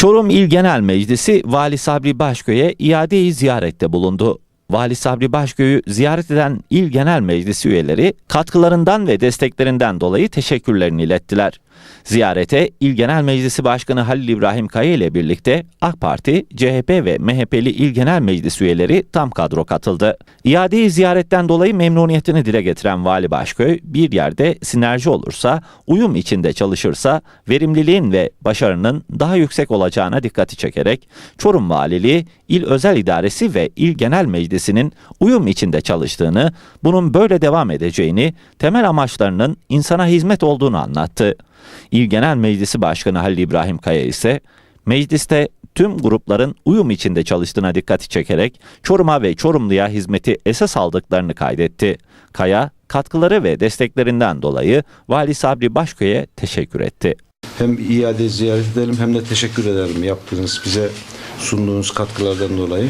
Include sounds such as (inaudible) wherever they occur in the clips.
Çorum İl Genel Meclisi Vali Sabri Başköy'e iadeyi ziyarette bulundu. Vali Sabri Başköy'ü ziyaret eden İl Genel Meclisi üyeleri katkılarından ve desteklerinden dolayı teşekkürlerini ilettiler. Ziyarete İl Genel Meclisi Başkanı Halil İbrahim Kaya ile birlikte AK Parti, CHP ve MHP'li İl Genel Meclis üyeleri tam kadro katıldı. İadeyi ziyaretten dolayı memnuniyetini dile getiren Vali Başköy, bir yerde sinerji olursa, uyum içinde çalışırsa verimliliğin ve başarının daha yüksek olacağına dikkati çekerek Çorum Valiliği, İl Özel İdaresi ve İl Genel Meclisi'nin uyum içinde çalıştığını, bunun böyle devam edeceğini, temel amaçlarının insana hizmet olduğunu anlattı. İl Genel Meclisi Başkanı Halil İbrahim Kaya ise mecliste tüm grupların uyum içinde çalıştığına dikkati çekerek Çorum'a ve Çorumlu'ya hizmeti esas aldıklarını kaydetti. Kaya, katkıları ve desteklerinden dolayı Vali Sabri Başköy'e teşekkür etti. Hem iade ziyaret edelim hem de teşekkür ederim yaptığınız bize sunduğunuz katkılardan dolayı.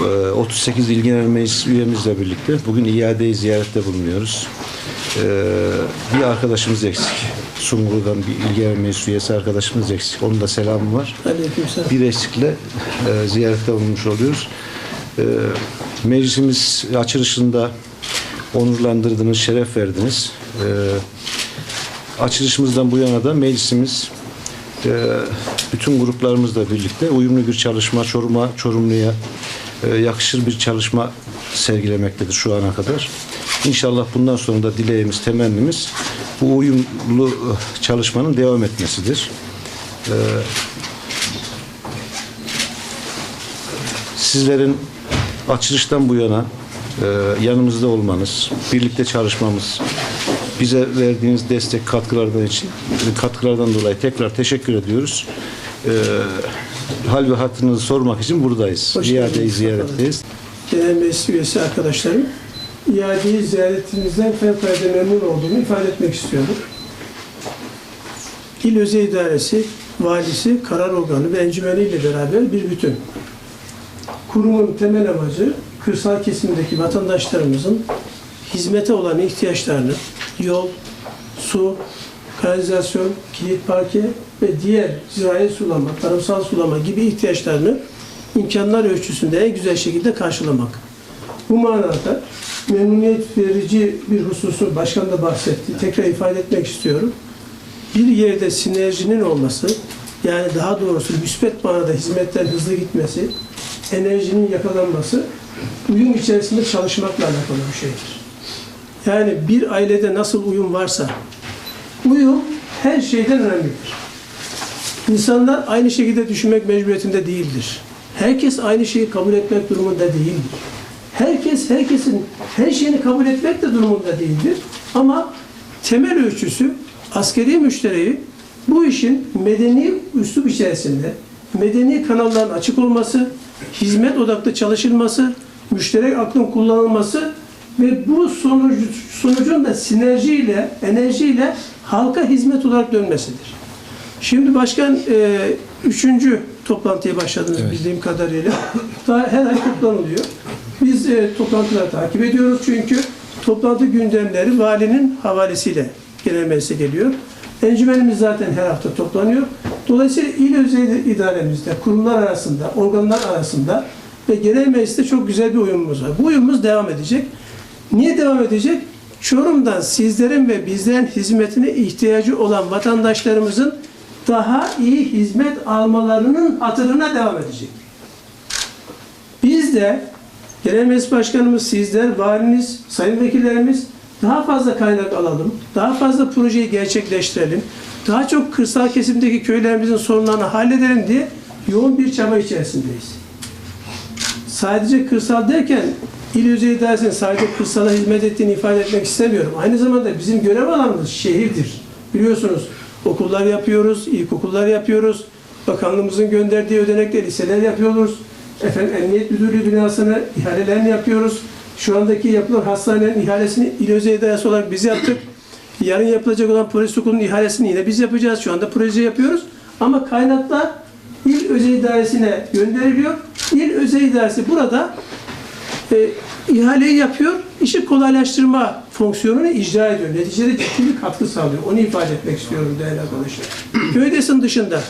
Ee, 38 İl Genel Meclis üyemizle birlikte bugün iadeyi ziyarette bulunuyoruz. Ee, Bir arkadaşımız eksik. Sungur'dan bir İl Genel Meclis üyesi arkadaşımız eksik. Onun da selamı var. Aleykümselam. Bir eksikle e, ziyarette bulunmuş oluyoruz. E, meclisimiz açılışında onurlandırdınız, şeref verdiniz. E, açılışımızdan bu yana da meclisimiz e, bütün gruplarımızla birlikte uyumlu bir çalışma, Çorum'a, Çorumlu'ya e, yakışır bir çalışma sergilemektedir şu ana kadar. İnşallah bundan sonra da dileğimiz, temennimiz bu uyumlu e, çalışmanın devam etmesidir. sizlerin açılıştan bu yana e, yanımızda olmanız, birlikte çalışmamız, bize verdiğiniz destek katkılardan için katkılardan dolayı tekrar teşekkür ediyoruz. E, hal ve hatırınızı sormak için buradayız. Geldiniz. ziyaretteyiz. Genel Meclis üyesi arkadaşlarım, iadeyi ziyaretinizden fevkalade memnun olduğumu ifade etmek istiyorum. İl Özel İdaresi, valisi, karar organı ve encümeni ile beraber bir bütün. Kurumun temel amacı kırsal kesimdeki vatandaşlarımızın hizmete olan ihtiyaçlarını yol, su, kanalizasyon, kilit parke ve diğer zirai sulama, tarımsal sulama gibi ihtiyaçlarını imkanlar ölçüsünde en güzel şekilde karşılamak. Bu manada memnuniyet verici bir hususu başkan da bahsetti. Tekrar ifade etmek istiyorum. Bir yerde sinerjinin olması, yani daha doğrusu müspet manada hizmetler hızlı gitmesi, enerjinin yakalanması, uyum içerisinde çalışmakla alakalı bir şeydir. Yani bir ailede nasıl uyum varsa, uyum her şeyden önemlidir. İnsanlar aynı şekilde düşünmek mecburiyetinde değildir. Herkes aynı şeyi kabul etmek durumunda değildir. Herkes herkesin her şeyini kabul etmek de durumunda değildir. Ama temel ölçüsü askeri müşteriyi bu işin medeni üslup içerisinde medeni kanalların açık olması, hizmet odaklı çalışılması, müşterek aklın kullanılması ve bu sonucu, sonucun da sinerjiyle, enerjiyle halka hizmet olarak dönmesidir. Şimdi başkan e, üçüncü toplantıya başladınız bildiğim kadarıyla. Daha her ay toplanılıyor. Biz e, toplantıları takip ediyoruz çünkü toplantı gündemleri valinin havalesiyle genel meclise geliyor. Encümenimiz zaten her hafta toplanıyor. Dolayısıyla il özel idaremizde, kurumlar arasında, organlar arasında ve genel mecliste çok güzel bir uyumumuz var. Bu uyumumuz devam edecek. Niye devam edecek? Çorum'dan sizlerin ve bizlerin hizmetine ihtiyacı olan vatandaşlarımızın daha iyi hizmet almalarının hatırına devam edecek. Biz de Genel Meclis Başkanımız, sizler, valiniz, sayın vekillerimiz daha fazla kaynak alalım, daha fazla projeyi gerçekleştirelim, daha çok kırsal kesimdeki köylerimizin sorunlarını halledelim diye yoğun bir çaba içerisindeyiz. Sadece kırsal derken il özel idaresinin sadece kırsala hizmet ettiğini ifade etmek istemiyorum. Aynı zamanda bizim görev alanımız şehirdir. Biliyorsunuz okullar yapıyoruz, ilkokullar yapıyoruz, bakanlığımızın gönderdiği ödenekle liseler yapıyoruz. Efendim Emniyet Müdürlüğü binasını ihalelerini yapıyoruz. Şu andaki yapılan hastanelerin ihalesini il özel idaresi olarak biz yaptık. (clears throat) Yarın yapılacak olan polis okulunun ihalesini yine biz yapacağız. Şu anda proje yapıyoruz. Ama kaynaklar il özel idaresine gönderiliyor. İl özel idaresi burada e, ihaleyi yapıyor, işi kolaylaştırma fonksiyonunu icra ediyor. Neticede ciddi bir katkı sağlıyor. Onu ifade etmek istiyorum değerli arkadaşlar. (clears throat) Köydesin dışında,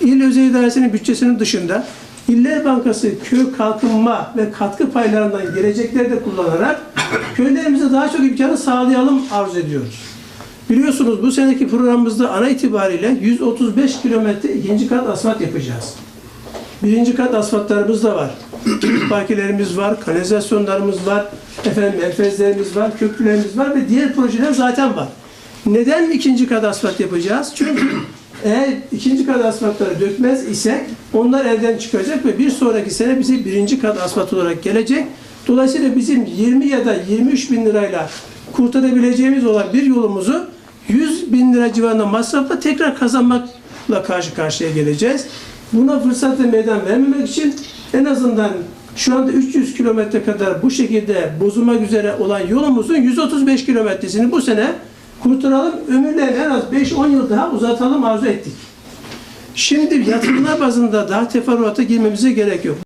il özel idaresinin bütçesinin dışında İller Bankası köy kalkınma ve katkı paylarından gelecekleri de kullanarak (coughs) köylerimize daha çok imkanı sağlayalım arzu ediyoruz. Biliyorsunuz bu seneki programımızda ana itibariyle 135 kilometre ikinci kat asfalt yapacağız. Birinci kat asfaltlarımız da var. (coughs) Kilit parkelerimiz var, kanalizasyonlarımız var, efendim menfezlerimiz var, köprülerimiz var ve diğer projeler zaten var. Neden ikinci kat asfalt yapacağız? Çünkü (coughs) eğer ikinci kat asfaltları dökmez isek onlar elden çıkacak ve bir sonraki sene bize birinci kat asfalt olarak gelecek. Dolayısıyla bizim 20 ya da 23 bin lirayla kurtarabileceğimiz olan bir yolumuzu 100 bin lira civarında masrafla tekrar kazanmakla karşı karşıya geleceğiz. Buna fırsat ve meydan vermemek için en azından şu anda 300 kilometre kadar bu şekilde bozulmak üzere olan yolumuzun 135 kilometresini bu sene kurtaralım. Ömürlerini en az 5-10 yıl daha uzatalım arzu ettik. Şimdi yatırımlar bazında daha teferruata girmemize gerek yok.